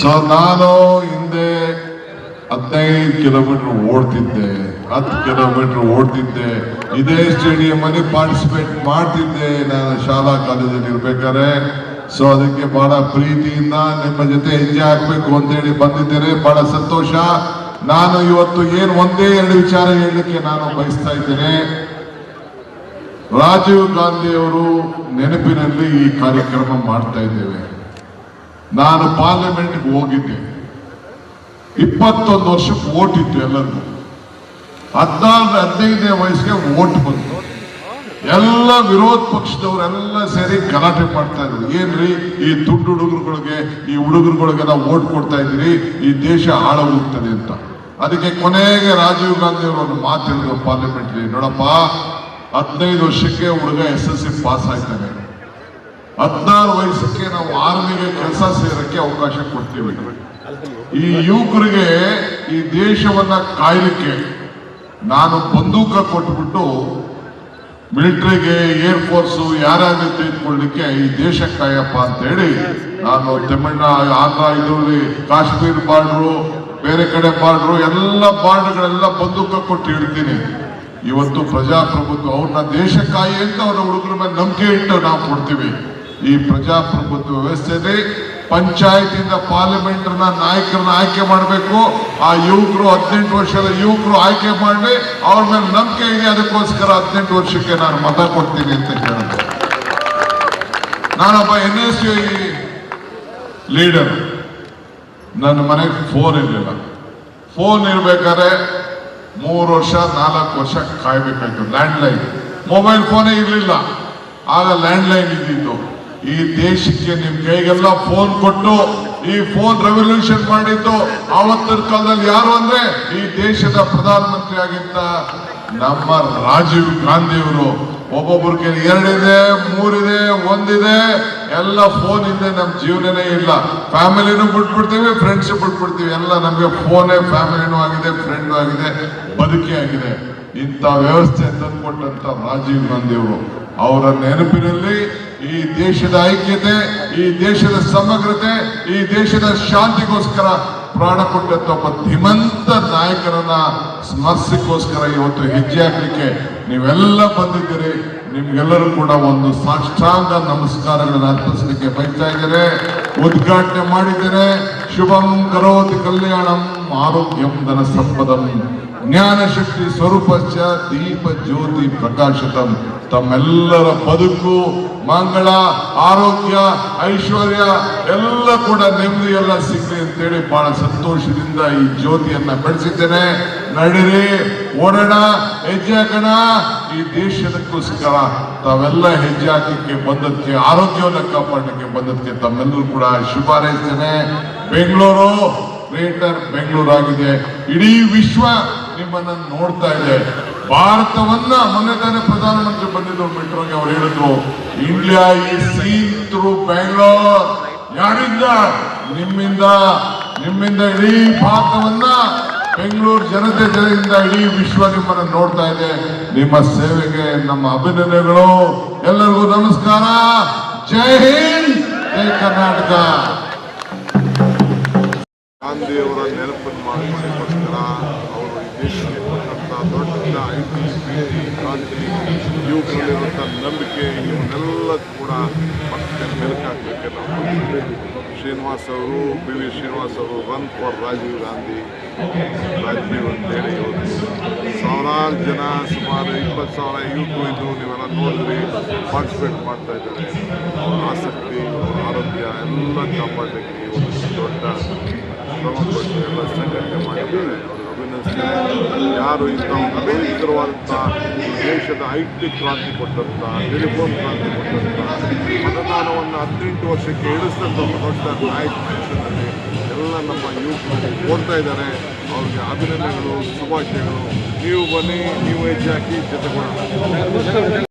So ನಾನು ಹಿಂದೆ ಹದಿನೈದು ಕಿಲೋಮೀಟರ್ ಓಡ್ತಿದ್ದೆ, ಹತ್ತು ಕಿಲೋಮೀಟರ್ ಓಡ್ತಿದ್ದೆ, ಇದೇ ಸ್ಟೇಡಿಯಂ ಅಲ್ಲಿ ಪಾರ್ಟಿಸಿಪೇಟ್ ಮಾಡ್ತಿದ್ದೆ ನಾನು ಶಾಲಾ ಕಾಲೇಜಲ್ಲಿ ಇರ್ಬೇಕಾದ್ರೆ. ಸೊ ಅದಕ್ಕೆ ಬಹಳ ಪ್ರೀತಿಯಿಂದ ನಿಮ್ಮ ಜೊತೆ ಎಂಜಾಯ್ ಆಗ್ಬೇಕು ಅಂತೇಳಿ ಬಂದಿದ್ದೇನೆ. ಬಹಳ ಸಂತೋಷ. ನಾನು ಇವತ್ತು ಏನು ಒಂದೇ ಎರಡು ವಿಚಾರ ಹೇಳಲಿಕ್ಕೆ ನಾನು ಬಯಸ್ತಾ ಇದ್ದೇನೆ. ರಾಜೀವ್ ಗಾಂಧಿಯವರು ನೆನಪಿನಲ್ಲಿ ಈ ಕಾರ್ಯಕ್ರಮ ಮಾಡ್ತಾ ಇದ್ದೇವೆ. ನಾನು ಪಾರ್ಲಿಮೆಂಟ್ಗೆ ಹೋಗಿದ್ದೆ. ಇಪ್ಪತ್ತೊಂದು ವರ್ಷಕ್ಕೆ ಓಟ್ ಇತ್ತು ಎಲ್ಲರಿಗೂ ಹದಿನಾರು ಹದಿನೈದನೇ ವಯಸ್ಸಿಗೆ ಓಟ್ ಬಂತು. ಎಲ್ಲ ವಿರೋಧ ಪಕ್ಷದವರೆಲ್ಲ ಸೇರಿ ಗಲಾಟೆ ಮಾಡ್ತಾ ಇದ್ರು. ಏನ್ರಿ, ಈ ದುಡ್ಡು ಹುಡುಗರುಗಳಿಗೆ, ಈ ಹುಡುಗರುಗಳಿಗೆಲ್ಲ ಓಟ್ ಕೊಡ್ತಾ ಇದ್ದೀರಿ, ಈ ದೇಶ ಹಾಳ ಹೋಗ್ತದೆ ಅಂತ. ಅದಕ್ಕೆ ಕೊನೆಗೆ ರಾಜೀವ್ ಗಾಂಧಿ ಅವರು ಮಾತು ಹೇಳಿದ್ರು ಪಾರ್ಲಿಮೆಂಟ್ ನೋಡಪ್ಪ ಹದಿನೈದು ವರ್ಷಕ್ಕೆ ಹುಡುಗ ಎಸ್ ಎಸ್ ಸಿ ಪಾಸ್ ಆಗ್ತಾನೆ ಹದಿನಾರು ವಯಸ್ಸಕ್ಕೆ ನಾವು ಆರ್ಮಿಗೆ ಕೆಲಸ ಸೇರಕ್ಕೆ ಅವಕಾಶ ಕೊಡ್ತೀವಿ. ಈ ಯುವಕರಿಗೆ ಈ ದೇಶವನ್ನ ಕಾಯ್ಲಿಕ್ಕೆ ನಾನು ಬಂದೂಕ ಕೊಟ್ಬಿಟ್ಟು ಮಿಲಿಟರಿಗೆ, ಏರ್ ಫೋರ್ಸ್ ಯಾರಾದ್ರೂ ತೆಗೆದುಕೊಳ್ಳಿಕ್ಕೆ ಈ ದೇಶ ಕಾಯಪ್ಪ ಅಂತ ಹೇಳಿ ನಾನು ತಮಿಳ್ನಾಡು ಆಂಧ್ರ, ಇದರಲ್ಲಿ ಕಾಶ್ಮೀರ ಬಾರ್ಡ್ರು, ಬೇರೆ ಕಡೆ ಬಾರ್ಡ್ರು, ಎಲ್ಲ ಬಾರ್ಡ್ಗಳೆಲ್ಲ ಬಂದೂಕ ಕೊಟ್ಟು ಇಡ್ತೀನಿ. ಇವತ್ತು ಪ್ರಜಾಪ್ರಭುತ್ವ, ಅವ್ರನ್ನ ದೇಶಕ್ಕಾಗಿ ಅಂತ ಅವ್ರ ಹುಡುಗರ ಮೇಲೆ ನಂಬಿಕೆ ಇಟ್ಟು ನಾವು ಕೊಡ್ತೀವಿ. ಈ ಪ್ರಜಾಪ್ರಭುತ್ವ ವ್ಯವಸ್ಥೆಯಲ್ಲಿ ಪಾರ್ಲಿಮೆಂಟ್ನ ನಾಯಕರನ್ನ ಆಯ್ಕೆ ಮಾಡಬೇಕು. ಆ ಯುವಕರು ಹದಿನೆಂಟು ವರ್ಷದ ಯುವಕರು ಆಯ್ಕೆ ಮಾಡಿ ಅವ್ರ ಮೇಲೆ ನಂಬಿಕೆ ಇದೆ. ಅದಕ್ಕೋಸ್ಕರ ಹದಿನೆಂಟು ವರ್ಷಕ್ಕೆ ನಾನು ಮತ ಕೊಡ್ತೀನಿ ಅಂತ ಹೇಳಿದೆ ನಾನೊಬ್ಬ ಎನ್ ಎಸ್ ಯು ಲೀಡರ್. ನನ್ನ ಮನೆಗೆ ಫೋನ್ ಇರಲಿಲ್ಲ. ಫೋನ್ ಇರ್ಬೇಕಾದ್ರೆ ಮೂರು ವರ್ಷ, ನಾಲ್ಕು ವರ್ಷ ಕಾಯ್ಬೇಕಾಯ್ತು. ಲ್ಯಾಂಡ್ ಲೈನ್ ಮೊಬೈಲ್ ಫೋನೇ ಇರಲಿಲ್ಲ. ಆಗ ಲ್ಯಾಂಡ್ ಲೈನ್ ಇದ್ದಿದ್ದು. ಈ ದೇಶಕ್ಕೆ ನಿಮ್ ಕೈಗೆಲ್ಲ ಫೋನ್ ಕೊಟ್ಟು, ಈ ಫೋನ್ ರೆವಲ್ಯೂಷನ್ ಮಾಡಿದ್ದು, ಆವತ್ತಿನ ಕಾಲದಲ್ಲಿ ಯಾರು ಅಂದ್ರೆ ಈ ದೇಶದ ಪ್ರಧಾನಮಂತ್ರಿ ಆಗಿದ್ದ ನಮ್ಮ ರಾಜೀವ್ ಗಾಂಧಿಯವರು ಅವರು ಕೈಲಿ ಎರಡಿದೆ, ಮೂರಿದೆ, ಒಂದಿದೆ. ಎಲ್ಲ ಫೋನ್ ಇದೆ ನಮ್ಮ ಜೀವನನೇ ಇಲ್ಲ. ಫ್ಯಾಮಿಲಿನೂ ಬಿಟ್ಬಿಡ್ತೀವಿ ಫ್ರೆಂಡ್ಸ್ ಬಿಟ್ಬಿಡ್ತೀವಿ. ಎಲ್ಲ ನಮಗೆ ಫೋನೇ ಫ್ಯಾಮಿಲಿನೂ ಆಗಿದೆ ಫ್ರೆಂಡ್ ಆಗಿದೆ, ಬದುಕಿ ಆಗಿದೆ. ಇಂಥ ವ್ಯವಸ್ಥೆ ತಂದುಕೊಟ್ಟಂಥ ರಾಜೀವ್ ಗಾಂಧಿಯವರು. ಅವರ ನೆನಪಿನಲ್ಲಿ ಈ ದೇಶದ ಐಕ್ಯತೆ, ಈ ದೇಶದ ಸಮಗ್ರತೆ, ಈ ದೇಶದ ಶಾಂತಿಗೋಸ್ಕರ ಪ್ರಾಣ ಕೊಟ್ಟಂತ ಒಬ್ಬ ಧೀಮಂತ ನಾಯಕರನ್ನ ಸ್ಮರಿಸಿಕೋಸ್ಕರ ಇವತ್ತು ಹೆಜ್ಜೆ ಹಾಕ್ಲಿಕ್ಕೆ ನೀವೆಲ್ಲ ಬಂದಿದ್ದೀರಿ. ನಿಮ್ಗೆಲ್ಲರೂ ಕೂಡ ಒಂದು ಸಾಷ್ಟಾಂಗ ನಮಸ್ಕಾರಗಳನ್ನು ಅರ್ಪಿಸಲಿಕ್ಕೆ ಬಯಸ್ತಾ ಇದ್ದೀರಿ. ಉದ್ಘಾಟನೆ ಮಾಡಿದರೆ ಶುಭಂ ಕರೋತಿ ಕಲ್ಯಾಣಂ ಆರೋಗ್ಯಂ ಧನ ಸಂಪದಂ. ಜ್ಞಾನ ಶಕ್ತಿ ಸ್ವರೂಪಶ್ಚ ದೀಪ ಜ್ಯೋತಿ ಪ್ರಕಾಶತಂ. ತಮ್ಮೆಲ್ಲರ ಬದುಕು, ಮಂಗಳ, ಆರೋಗ್ಯ, ಐಶ್ವರ್ಯ ಎಲ್ಲ ಕೂಡ ನೆಮ್ಮದಿ ಎಲ್ಲ ಸಿಗ್ಲಿ ಅಂತೇಳಿ ಬಹಳ ಸಂತೋಷದಿಂದ ಈ ಜ್ಯೋತಿಯನ್ನ ಬೆಳೆಸಿದ್ದೇನೆ. ನಡಿರಿ, ಓಡೋಣ, ಹೆಜ್ಜೆ ಹಾಕೋಣ. ಈ ದೇಶದಕ್ಕೋಸ್ಕರ ತಾವೆಲ್ಲ ಹೆಜ್ಜೆ ಹಾಕಕ್ಕೆ ಬಂದದಕ್ಕೆ ಆರೋಗ್ಯವನ್ನು ಕಾಪಾಡಲಿಕ್ಕೆ ಬಂದದಕ್ಕೆ ತಮ್ಮೆಲ್ಲರೂ ಕೂಡ ಶುಭ ಬೆಂಗಳೂರು, ಗ್ರೇಟರ್ ಬೆಂಗಳೂರು ಆಗಿದೆ ಇಡೀ ವಿಶ್ವ ನಿಮ್ಮನ್ನ ನೋಡ್ತಾ ಇದೆ ಭಾರತವನ್ನ ಮೊನ್ನೆ ತಾನೇ ಪ್ರಧಾನಮಂತ್ರಿ ಬಂದಿದ್ದು ಮೆಟ್ರೋಗೆ ಅವ್ರು ಹೇಳಿದ್ರು, ಇಂಡಿಯಾ ಈ ಸೀನ್ ಥ್ರೂ ಬೆಂಗಳೂರು ಯಾರಿಂದ? ನಿಮ್ಮಿಂದ. ನಿಮ್ಮಿಂದ ಇಡೀ ಭಾರತವನ್ನ ಬೆಂಗಳೂರು ಜನತೆ ಜನರಿಂದ ಇಡೀ ವಿಶ್ವ ನಿಮ್ಮನ್ನ ನೋಡ್ತಾ ಇದೆ. ನಿಮ್ಮ ಸೇವೆಗೆ, ನಮ್ಮ ಅಭಿನಂದನೆಗಳು. ಎಲ್ಲರಿಗೂ ನಮಸ್ಕಾರ. ಜೈ ಹಿಂದ್, ಜೈ ಕರ್ನಾಟಕ. ಗಾಂಧಿಯವರ ನೆನಪನ್ನು ಮಾಡಿಕೊಳ್ಳೋಕ್ಕೋಸ್ಕರ ಅವರು ದೇಶಕ್ಕೆ ಕೊಟ್ಟಂಥ ದೊಡ್ಡ ಐ ಟಿ ಪಿ ಟಿ ಕ್ರಾಂತಿ ಇವುಗಳಲ್ಲಿರುವಂಥ ನಂಬಿಕೆ ಇವನ್ನೆಲ್ಲ ಕೂಡ ಮತ್ತೆ ಮೆಲುಕಾಗಲಿಕ್ಕೆ ನಾವು. ಶ್ರೀನಿವಾಸ್ ಅವರು, ಪಿ ವಿ ಶ್ರೀನಿವಾಸ್ ಅವರು ರನ್ ಫಾರ್ ರಾಜೀವ್ ಗಾಂಧಿ. ರಾಜೀವ್ ಅಂತೇಳಿ ಇವತ್ತು ಸಾವಿರಾರು ಜನ, ಸುಮಾರು ಇಪ್ಪತ್ತು ಸಾವಿರ ಯುವಕರು ಇದ್ದು ನೀವೆಲ್ಲ ನೋಡಿದ್ರಿ ಪಾರ್ಟಿಸಿಪೇಟ್ ಮಾಡ್ತಾ ಇದ್ದಾರೆ. ಆಸಕ್ತಿ ಆರೋಗ್ಯ ಎಲ್ಲ ಕಾಪಾಡಲಿಕ್ಕೆ ಇವತ್ತು ದೊಡ್ಡ ಯಾರು ಇಂಥ ಈ ದೇಶದ ಐ ಟಿ ಕ್ರಾಂತಿ ಕೊಟ್ಟಂಥ ಟೆಲಿಫೋನ್ ಕ್ರಾಂತಿ ಕೊಟ್ಟಂಥ ಮತದಾನವನ್ನು ಹದಿನೆಂಟು ವರ್ಷಕ್ಕೆ ಇಳಿಸಿದಂಥ ದೊಡ್ಡ ನಾಯಕ ಮನುಷ್ಯನಲ್ಲಿ ಎಲ್ಲ ನಮ್ಮ ಯುವಕರು ಓಡ್ತಾ ಇದ್ದಾರೆ. ಅವ್ರಿಗೆ ಅಭಿನಂದನೆಗಳು, ಶುಭಾಶಯಗಳು. ನೀವು ಬನ್ನಿ, ನೀವು ಹೆಜ್ಜೆ ಹಾಕಿ ಜೊತೆಗೊಳ್ಳೋಣ.